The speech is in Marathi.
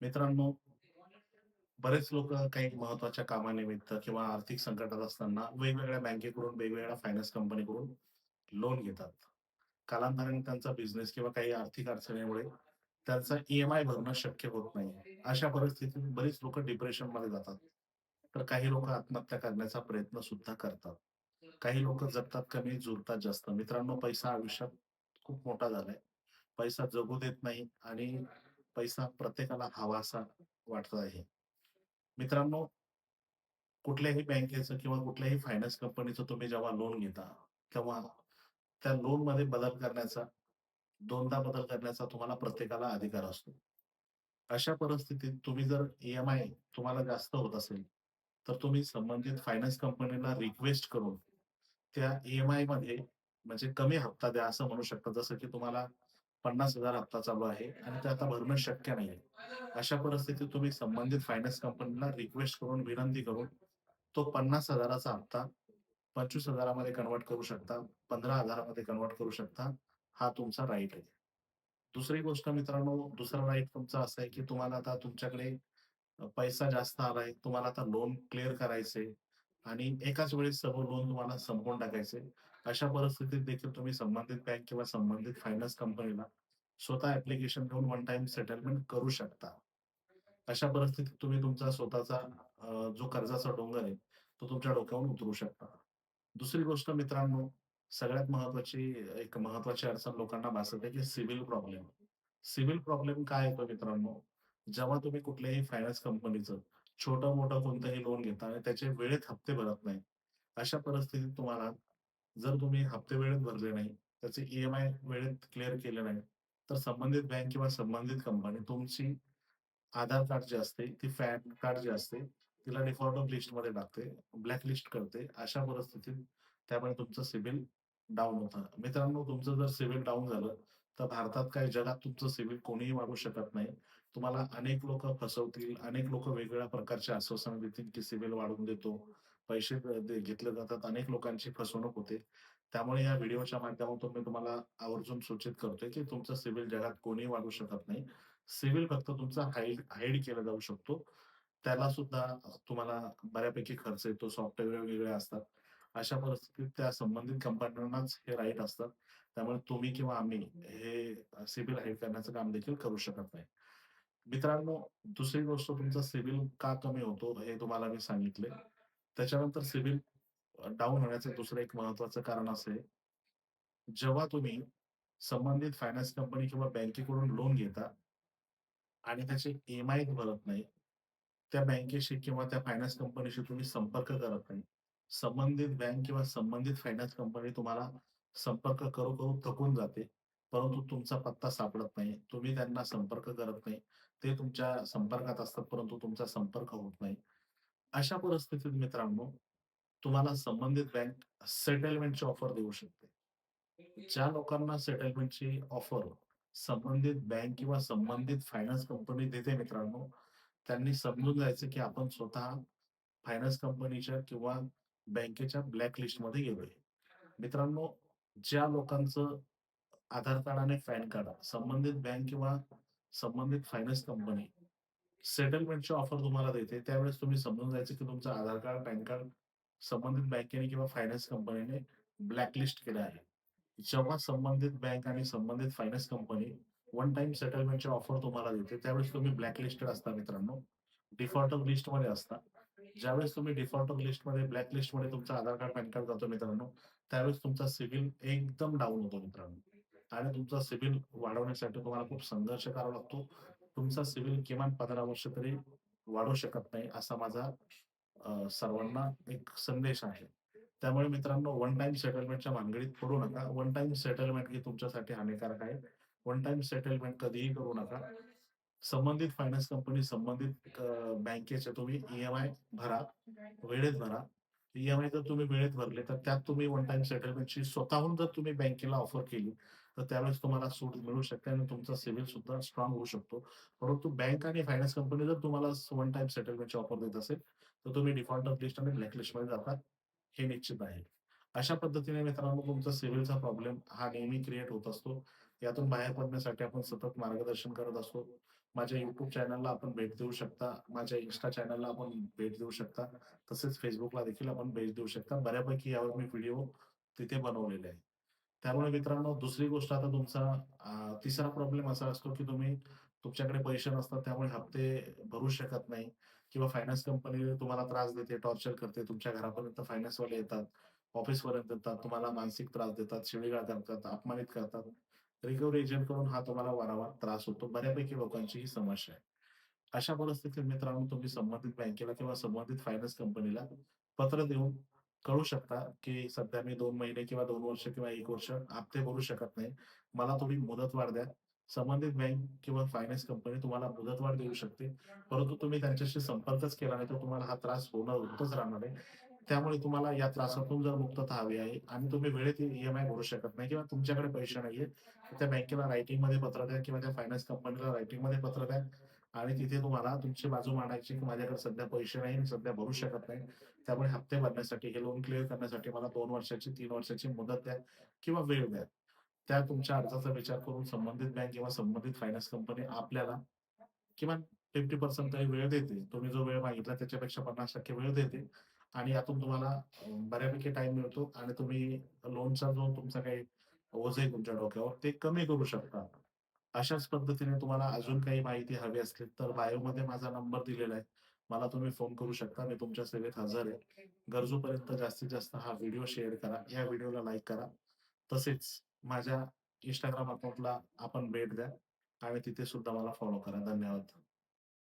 मित्रांनो, बरेच लोक काही महत्त्वाच्या कामानिमित्त किंवा आर्थिक संकटात असताना वेगवेगळ्या बँकेकडून, वेगवेगळ्या फायनान्स कंपनीकडून लोन घेतात. कालांतराने त्यांचा बिझनेस किंवा काही आर्थिक अडचणीमुळे त्यांचा ईएमआय भरणं शक्य होत नाही. अशा परिस्थितीत बरीच लोक डिप्रेशनमध्ये जातात. तर काही लोक आत्महत्या करण्याचा प्रयत्न सुद्धा करतात. काही लोक जगतात कमी, जुरतात जास्त. मित्रांनो, पैसा आयुष्यात खूप मोठा झालाय. पैसा जगू देत नाही आणि पैसा प्रत्येकाला हवासा वाटत आहे. मित्रांनो, कुठल्याही बँकेचं किंवा कुठल्याही फायनान्स कंपनीचं तुम्ही जेव्हा लोन घेता, तेव्हा त्या लोनमध्ये बदल करण्याचा, दोनदा बदल करण्याचा तुम्हाला प्रत्येकाला अधिकार असतो. अशा परिस्थितीत तुम्ही जर ईएमआय तुम्हाला जास्त होत असेल, तर तुम्ही संबंधित फायनान्स कंपनीला रिक्वेस्ट करून त्या ईएमआयमध्ये म्हणजे कमी हप्ता द्या असं म्हणू शकता. जसं की तुम्हाला 50,000 हप्ता चालू आहे आणि ते आता भरणं शक्य नाही आहे अशा परिस्थितीत तुम्ही संबंधित फायनान्स कंपनीला रिक्वेस्ट करून, विनंती करून तो 50,000 चा हप्ता पंचवीस हजारामध्ये कन्वर्ट करू शकता, 15,000 मध्ये कन्व्हर्ट करू शकता. हा तुमचा राईट आहे. दुसरी गोष्ट मित्रांनो, दुसरा राईट तुमचा असा आहे, की तुम्हाला आता तुमच्याकडे पैसा जास्त आलाय. तुम्हाला आता लोन क्लिअर करायचे आणि एकाच वेळेस सर्व लोन तुम्हाला संपवून टाकायचे अशा परिस्थितीत देखील तुम्ही संबंधित बँक किंवा संबंधित फायनान्स कंपनीला स्वतः ऍप्लिकेशन घेऊन वन टाइम सेटलमेंट करू शकता. अशा परिस्थितीत तुम्ही तुमचा स्वतःचा जो कर्जाचा डोंगर आहे, तो तुमच्या डोक्यावर उतरू शकता. दुसरी गोष्ट मित्रांनो, सगळ्यात महत्वाची एक महत्वाची अडचण लोकांना भासते, की सिव्हिल प्रॉब्लेम. सिव्हिल प्रॉब्लेम काय येतो मित्रांनो, जेव्हा तुम्ही कुठल्याही फायनान्स कंपनीचं छोटं-मोठं कोणतंही लोन घेता आणि त्याचे वेळेत हप्ते भरत नाही. अशा परिस्थितीत तुम्हाला जर तुम्ही हप्ते वेळेत भरले नाही, त्याचे ईएमआय वेळेत क्लिअर केले नाही, तर संबंधित बँक किंवा संबंधित कंपनी तुमची आधार कार्ड जे असते, ती पॅन कार्ड जे असते, तिला डिफॉल्टर लिस्टमध्ये टाकते, ब्लॅकलिस्ट करते. अशा परिस्थितीत त्यामुळे तुमचं सिबिल डाउन होतं. मित्रांनो, तुमचं जर सिबिल डाउन झालं, तर भारतात काय जगात तुमचं सिबिल कोणीही वाढू शकत नाही. तुम्हाला अनेक लोक फसवतील, अनेक लोक वेगवेगळ्या प्रकारचे आश्वासन देतील, की सिबिल वाढवून देतो, पैसे घेतले जातात. अनेक लोकांची फसवणूक होते. त्यामुळे या व्हिडिओच्या माध्यमातून मी तुम्हाला आवर्जून सूचित करतोय, की तुमचं सिव्हिल जगात कोणी वाढवू शकत नाही. सिव्हिल फक्त तुमचा हाईड हाईड केला जाऊ शकतो. त्याला सुद्धा तुम्हाला बऱ्यापैकी खर्च येतो. सॉफ्टवेअर वेगवेगळे असतात. अशा परिस्थितीत त्या संबंधित कंपन्यांनाच हे राईट असतात. त्यामुळे तुम्ही किंवा आम्ही हे सिबिल हाईड करण्याचं काम देखील करू शकत नाही. मित्रांनो, दुसरी गोष्ट तुमचा सिबिल का कमी होतो हे तुम्हाला मी सांगितले. त्याच्यानंतर सिबिल डाऊन होण्याचं दुसरं एक महत्त्वाचं कारण असे जेव्हा तुम्ही संबंधित फायनान्स कंपनी किंवा बँकेकडून लोन घेता आणि त्याचे एम आय भरत नाही. त्या बँकेशी किंवा त्या फायनान्स कंपनीशी तुम्ही संपर्क करत नाही. संबंधित बँक किंवा संबंधित फायनान्स कंपनी तुम्हाला संपर्क करू-करू थकून जाते. परंतु तुमचा पत्ता सापडत नाही. तुम्ही त्यांना संपर्क करत नाही. ते तुमच्या संपर्कात असतात, परंतु तुमचा संपर्क होत नाही. अशा परिस्थितीत मित्रांनो, तुम्हाला संबंधित बँक सेटलमेंटची ऑफर देऊ शकते. ज्या लोकांना सेटलमेंटची ऑफर संबंधित बँक किंवा संबंधित फायनान्स कंपनी देते मित्रांनो, त्यांनी समजून जायचं की आपण स्वतः फायनान्स कंपनीच्या किंवा बँकेच्या ब्लॅक लिस्टमध्ये गेलोय. मित्रांनो, ज्या लोकांचं आधार कार्ड आणि पॅन कार्ड संबंधित बँक किंवा संबंधित फायनान्स कंपनी सेटलमेंटची ऑफर तुम्हाला देते, त्यावेळेस तुम्ही समजून जायचं की तुमचं आधार कार्ड, पॅन कार्ड संबंधित बँकेने किंवा फायनान्स कंपनीने ब्लॅकलिस्ट केलं आहे. जेव्हा संबंधित बँक आणि संबंधित फायनान्स कंपनी वन टाइम सेटलमेंटची ऑफर तुम्हाला देते, त्यावेळेस तुम्ही ब्लॅकलिस्टेड असता मित्रांनो. डिफॉल्टर लिस्टमध्ये असता. ज्यावेळेस तुम्ही डिफॉल्टर लिस्टमध्ये, ब्लॅक लिस्टमध्ये तुमचा आधार कार्ड, पॅन कार्ड जातो मित्रांनो, त्यावेळेस तुमचा सिबिल एकदम डाउन होतो मित्रांनो. आणि तुमचा सिबिल वाढवण्यासाठी तुम्हाला खूप संघर्ष करावा लागतो. तुमचा सिव्हिल किमान 15 वर्ष तरी वाढू शकत नाही, असा माझा सर्वांना एक संदेश आहे. त्यामुळे मित्रांनो, वन टाईम सेटलमेंटच्या भानगडीत पडू नका. वन टाईम सेटलमेंट ही तुमच्यासाठी हानिकारक आहे. वन टाईम सेटलमेंट कधीही करू नका. संबंधित फायनान्स कंपनी, संबंधित बँकेचे तुम्ही ई-एम-आय भरा, वेळेत भरा. ईएमआय जर तुम्ही वेळेत भरले, तर त्यात तुम्ही वन टाइम सेटलमेंटची स्वतःहून जर तुम्ही बँकेला ऑफर केली, तर त्यावेळेस तुम्हाला सूट मिळू शकते आणि तुमचा सिव्हिल सुद्धा स्ट्रॉंग होऊ शकतो. परंतु बँक आणि फायनान्स कंपनी जर तुम्हाला वन टाइम सेटलमेंटची ऑफर देत असेल, तर तुम्ही डिफॉल्ट ऑफ लिस्ट आणि ब्लॅकलिस्टमध्ये जातात हे निश्चित आहे. अशा पद्धतीने मित्रांनो तुमचा सिव्हिलचा प्रॉब्लेम हा नेहमी क्रिएट होत असतो. यातून बाहेर पडण्यासाठी आपण सतत मार्गदर्शन करत असतो. माझ्या युट्यूब चॅनलला आपण भेट देऊ शकता. माझ्या इन्स्टा चॅनलला आपण भेट देऊ शकता. तसेच फेसबुकला देखील आपण भेट देऊ शकता. बऱ्यापैकी यावर मी व्हिडिओ तिथे बनवलेले आहे. त्यामुळे मित्रांनो दुसरी गोष्ट आता तुमचा तिसरा प्रॉब्लेम असा असतो, की तुम्ही तुमच्याकडे पैसे नसतात त्यामुळे हप्ते भरू शकत नाही किंवा फायनान्स कंपनी तुम्हाला त्रास देते, टॉर्चर करते. तुमच्या घरापर्यंत फायनान्सवाले येतात, ऑफिसपर्यंत येतात, तुम्हाला मानसिक त्रास देतात, शिवीगाळ करतात, अपमानित करतात. रिकव्हरी एजंट करून हा तुम्हाला वारंवार त्रास होतो. बऱ्यापैकी लोकांची ही समस्या आहे. अशा परिस्थितीत मित्रांनो तुम्ही संबंधित बँकेला किंवा संबंधित फायनान्स कंपनीला पत्र देऊन कळू शकता, की सध्या मी दोन महिने किंवा दोन वर्ष किंवा एक वर्ष हप्ते भरू शकत नाही. मला थोडी मुदतवाढ द्या. संबंधित बँक किंवा फायनान्स कंपनी तुम्हाला मुदतवाढ देऊ शकते. परंतु तुम्ही त्यांच्याशी संपर्कच केला नाही तर तुम्हाला हा त्रास होणार होतच राहणार आहे. त्यामुळे तुम्हाला या त्रासातून जर मुक्तता हवी आहे आणि तुम्ही वेळेत ईएमआय भरू शकत नाही किंवा तुमच्याकडे पैसे नाहीये, त्या बँकेला रायटिंगमध्ये पत्र द्या किंवा त्या फायनान्स कंपनीला रायटिंगमध्ये पत्र द्या आणि तिथे तुम्हाला तुमची बाजू मांडायची, की माझ्याकडे सध्या पैसे नाही, मी सध्या भरू शकत नाही. त्यामुळे हप्ते भरण्यासाठी हे लोन क्लिअर करण्यासाठी मला दोन वर्षाची, तीन वर्षाची मुदत द्या किंवा वेळ द्या. त्या तुमच्या अर्जाचा विचार करून संबंधित बँक किंवा संबंधित फायनान्स कंपनी आपल्याला किमान 50% तरी वेळ देते. तुम्ही जो वेळ मागितला त्याच्यापेक्षा 50% वेळ देते आणि यातून तुम्हाला बऱ्यापैकी टाइम मिळतो आणि तुम्ही लोनचा जो तुमचा काही ओझ आहे तुमच्या डोक्यावर ते कमी करू शकता. अशाच पद्धतीने तुम्हाला अजून काही माहिती हवी असली तर बायोमध्ये माझा नंबर दिलेला आहे. मला तुम्ही फोन करू शकता. मी तुमच्या सेवेत हजर आहे. गरजूपर्यंत जास्तीत जास्त हा व्हिडिओ शेअर करा. या व्हिडिओला लाईक करा. तसेच माझ्या इंस्टाग्राम अकाउंटला आपण भेट द्या आणि तिथे सुद्धा मला फॉलो करा. धन्यवाद.